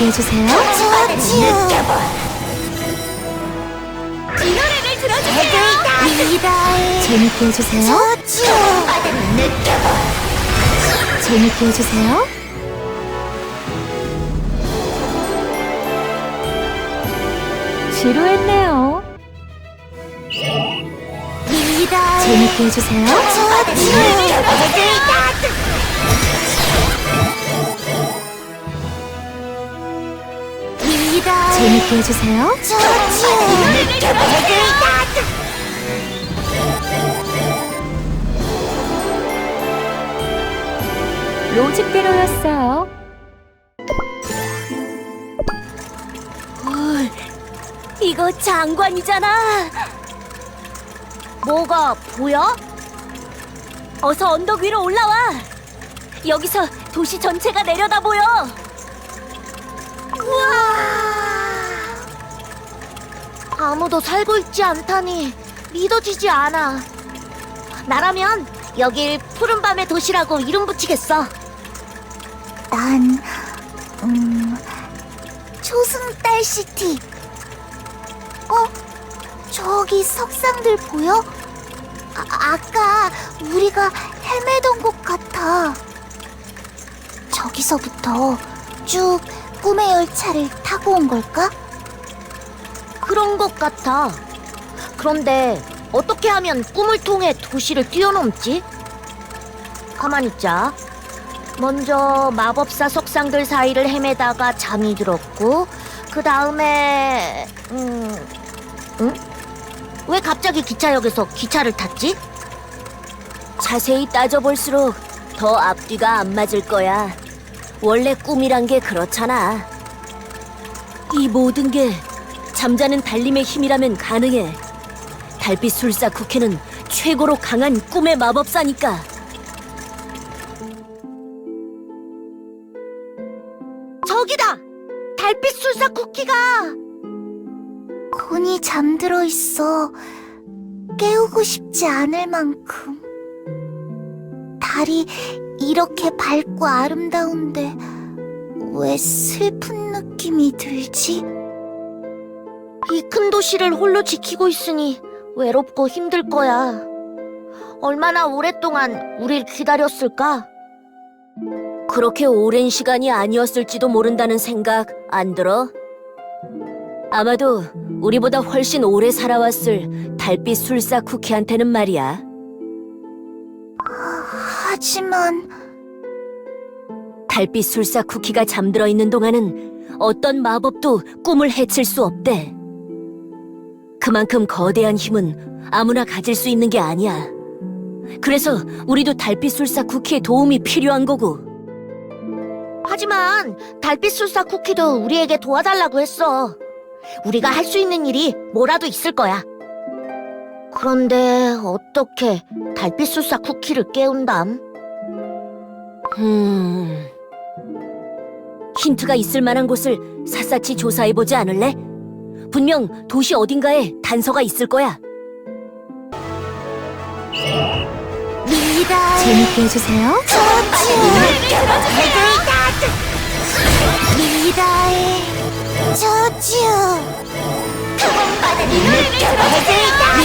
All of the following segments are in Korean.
재밌게 해주세요. 이 노래를 들어주세요. 재밌게 해주세요. 재밌게 해주세요. 지루했네요. 재밌게 해주세요. 재밌게 해주세요. 로직대로였어요. 이거 장관이잖아. 뭐가 보여? 어서 언덕 위로 올라와. 여기서 도시 전체가 내려다 보여. 우와. 아무도 살고 있지 않다니 믿어지지 않아. 나라면 여길 푸른 밤의 도시라고 이름 붙이겠어. 난, 음, 초승달 시티. 어? 저기 석상들 보여? 아, 아까 우리가 헤매던 곳 같아. 저기서부터 쭉 꿈의 열차를 타고 온 걸까? 그런 것 같아. 그런데 어떻게 하면 꿈을 통해 도시를 뛰어넘지? 가만 있자. 먼저 마법사 석상들 사이를 헤매다가 잠이 들었고, 그 다음에 음, 응? 왜 갑자기 기차역에서 기차를 탔지? 자세히 따져볼수록 더 앞뒤가 안 맞을 거야. 원래 꿈이란 게 그렇잖아. 이 모든 게 잠자는 달림의 힘이라면 가능해. 달빛 술사 쿠키는 최고로 강한 꿈의 마법사니까. 저기다! 달빛 술사 쿠키가! 곤이 잠들어 있어. 깨우고 싶지 않을 만큼. 달이 이렇게 밝고 아름다운데 왜 슬픈 느낌이 들지? 이 큰 도시를 홀로 지키고 있으니 외롭고 힘들 거야. 얼마나 오랫동안 우릴 기다렸을까? 그렇게 오랜 시간이 아니었을지도 모른다는 생각 안 들어? 아마도 우리보다 훨씬 오래 살아왔을 달빛 술사 쿠키한테는 말이야. 하지만 달빛 술사 쿠키가 잠들어 있는 동안은 어떤 마법도 꿈을 해칠 수 없대. 그만큼 거대한 힘은 아무나 가질 수 있는 게 아니야. 그래서 우리도 달빛 술사 쿠키의 도움이 필요한 거고. 하지만 달빛 술사 쿠키도 우리에게 도와달라고 했어. 우리가 할 수 있는 일이 뭐라도 있을 거야. 그런데 어떻게 달빛 술사 쿠키를 깨운담? 음... 힌트가 있을 만한 곳을 샅샅이 조사해보지 않을래? 분명 도시 어딘가에 단서가 있을 거야. 재밌게 해주세요. 리다의 저주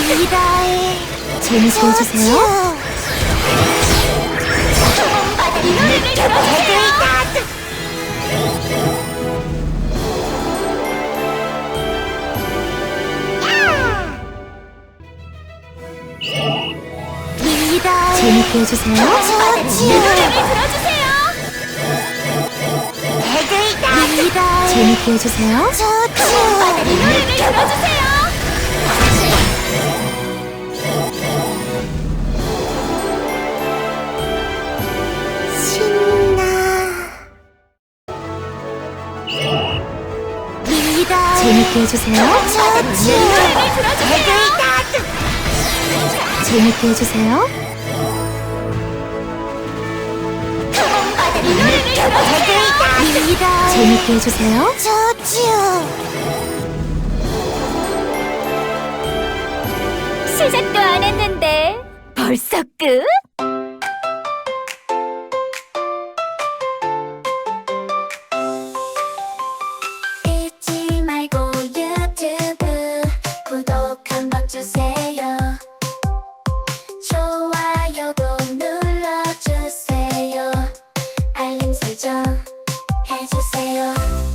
리다의 재밌게 해주세요. 재 밌게 해주세요. 재밌게 해주세요. 신나. 재밌게 해주세요. 재밌게 해주세요. 재밌게 해주세요. 시작도 안 했는데 벌써 끝? sail.